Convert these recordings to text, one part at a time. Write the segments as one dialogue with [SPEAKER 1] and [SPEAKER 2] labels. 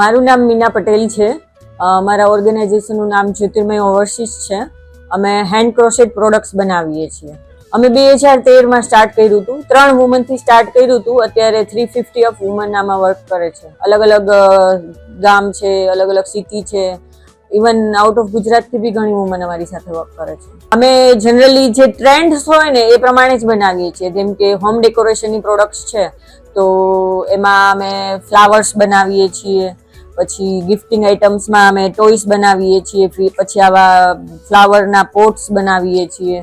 [SPEAKER 1] મારું નામ મીના પટેલ છે. મારા ઓર્ગેનાઇઝેશનનું નામ જ્યોતિર્મય ઓવરસીસ છે. અમે હેન્ડ ક્રોશેડ પ્રોડક્ટ્સ બનાવીએ છીએ. અમે બે હજાર તેરમાં સ્ટાર્ટ કર્યું હતું. ત્રણ વુમનથી સ્ટાર્ટ કર્યું હતું. અત્યારે થ્રી ફિફ્ટી ઓફ વુમન આમાં વર્ક કરે છે. અલગ અલગ ગામ છે, અલગ અલગ સિટી છે. ઇવન આઉટ ઓફ ગુજરાતથી બી ઘણી વુમન અમારી સાથે વર્ક કરે છે. અમે જનરલી જે ટ્રેન્ડ્સ હોય ને, એ પ્રમાણે જ બનાવીએ છીએ. જેમ કે હોમ ડેકોરેશનની પ્રોડક્ટ્સ છે, તો એમાં અમે ફ્લાવર્સ બનાવીએ છીએ. પછી ગિફ્ટિંગ આઇટમ્સમાં અમે ટોયસ બનાવીએ છીએ પછી આવા ફ્લાવરના પોટ્સ બનાવીએ છીએ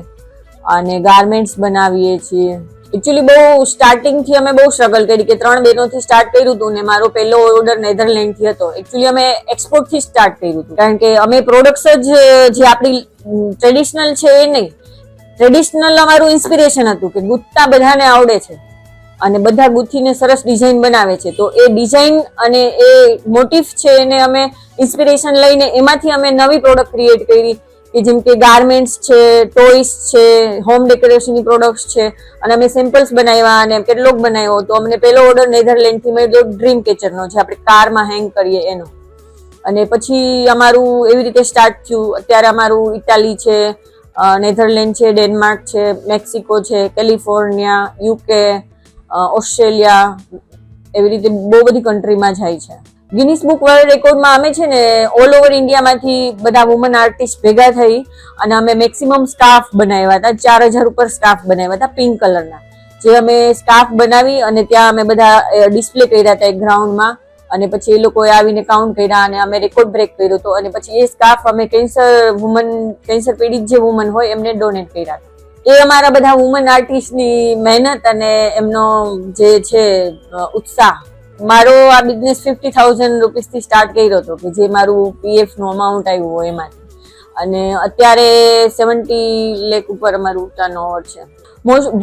[SPEAKER 1] અને ગાર્મેન્ટ્સ બનાવીએ છીએ. એકચ્યુઅલી બહુ સ્ટાર્ટિંગથી અમે બહુ સ્ટ્રગલ કરી કે ત્રણ બહેનોથી સ્ટાર્ટ કર્યું હતું ને મારો પહેલો ઓર્ડર નેધરલેન્ડથી હતો. એકચ્યુઅલી અમે એક્સપોર્ટથી સ્ટાર્ટ કર્યું હતું. કારણ કે અમે પ્રોડક્ટ્સ જ જે આપણી ટ્રેડિશનલ છે એ નહીં. ટ્રેડિશનલ અમારું ઇન્સ્પિરેશન હતું કે ગુથતા બધાને આવડે છે. અને બધા ગુથીને સરસ ડિઝાઇન બનાવે છે. તો એ ડિઝાઇન અને એ મોટિફ છે એને અમે ઇન્સ્પિરેશન લઈને એમાંથી અમે નવી પ્રોડક્ટ ક્રિએટ કરી, કે જેમ કે ગાર્મેન્ટ્સ છે ટોયસ છે હોમ ડેકોરેશનની પ્રોડક્ટ્સ છે. અને અમે સેમ્પલ્સ બનાવ્યા અને કેટલોગ બનાવ્યો તો અમને પહેલો ઓર્ડર નેધરલેન્ડથી મળ્યો ડ્રીમ કેચરનો જે આપણે કારમાં હેંગ કરીએ એનો. અને પછી અમારું એવી રીતે સ્ટાર્ટ થયું. અત્યારે અમારું ઇટાલી છે નેધરલેન્ડ છે ડેનમાર્ક છે મેક્સિકો છે કેલિફોર્નિયા યુકે ઓસ્ટ્રેલિયા, એવી રીતે બહુ બધી કન્ટ્રીમાં જાય છે. ગિનિસ બુક વર્લ્ડ રેકોર્ડમાં અમે છે ને ઓલ ઓવર ઇન્ડિયામાંથી બધા વુમન આર્ટિસ્ટ ભેગા થઈ અને અમે મેક્સિમમ સ્ટાફ બનાવ્યા હતા. ચાર હજાર ઉપર સ્ટાફ બનાવ્યા હતા પિંક કલરના જે અમે સ્ટાફ બનાવી અને ત્યાં અમે બધા ડિસ્પ્લે કર્યા હતા એક ગ્રાઉન્ડમાં અને પછી એ લોકોએ આવીને કાઉન્ટ કર્યા અને અમે રેકોર્ડ બ્રેક કર્યો હતો. અને પછી એ સ્ટાફ અમે કેન્સર વુમન કેન્સર પીડિત જે વુમન હોય એમને ડોનેટ કર્યા હતા. એ અમારા બધા વુમન આર્ટિસ્ટની મહેનત અને એમનો જે છે ઉત્સાહ. મારો આ બિઝનેસ ફિફ્ટી થાઉઝન્ડ રૂપીસથી સ્ટાર્ટ કર્યો હતો કે જે મારું પીએફનું અમાઉન્ટ આવ્યું હોય એમાંથી. અને અત્યારે સેવન્ટી લેખ ઉપર અમારું ટર્નઓવર છે.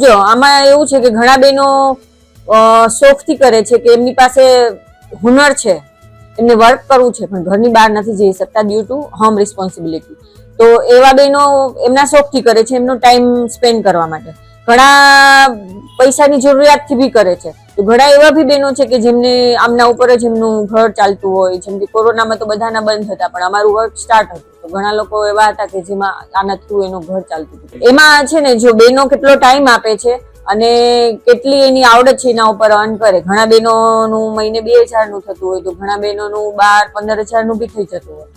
[SPEAKER 1] જો, આમાં એવું છે કે ઘણા બહેનો શોખથી કરે છે કે એમની પાસે હુનર છે. એમને વર્ક કરવું છે, પણ ઘરની બહાર નથી જઈ શકતા ડ્યુ ટુ હોમ રિસ્પોન્સિબિલિટી તો એવા બહેનો એમના શોખથી કરે છે, એમનો ટાઈમ સ્પેન્ડ કરવા માટે. ઘણા પૈસાની જરૂરિયાતથી બી કરે છે. તો ઘણા એવા બી બહેનો છે કે જેમને આમના ઉપર જ એમનું ઘર ચાલતું હોય, જેમ કે કોરોનામાં તો બધાના બંધ હતા, પણ અમારું વર્ક સ્ટાર્ટ હતું. તો ઘણા લોકો એવા હતા કે જેમાં આના થ્રુ એનું ઘર ચાલતું હતું. એમાં છે ને, જો બહેનો કેટલો ટાઈમ આપે છે અને કેટલી એની આવડત છે એના ઉપર અર્ન કરે. ઘણા બહેનોનું મહિને બે હજારનું થતું હોય તો ઘણા બહેનોનું બાર પંદર હજારનું બી થઈ જતું હોય.